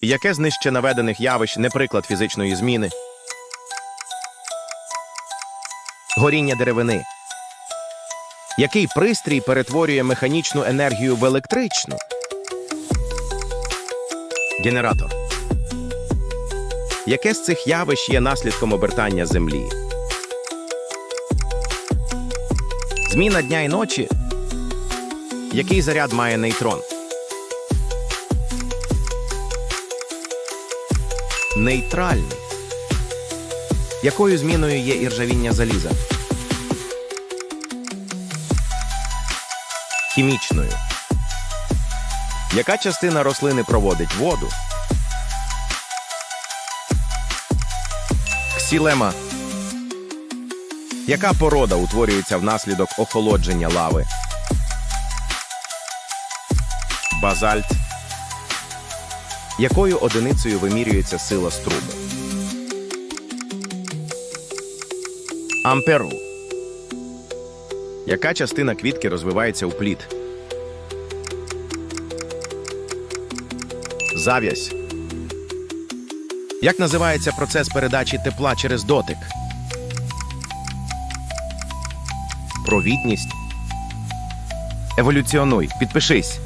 Яке з нижче наведених явищ не приклад фізичної зміни? Горіння деревини. Який пристрій перетворює механічну енергію в електричну? Генератор. Яке з цих явищ є наслідком обертання Землі? Зміна дня і ночі. Який заряд має нейтрон? Нейтральний. Якою зміною є іржавіння заліза? Хімічною. Яка частина рослини проводить воду? Ксілема. Яка порода утворюється внаслідок охолодження лави? Базальт. Якою одиницею вимірюється сила струму? Амперу. Яка частина квітки розвивається у плід? Зав'язь. Як називається процес передачі тепла через дотик? Провідність. Еволюціонуй. Підпишись.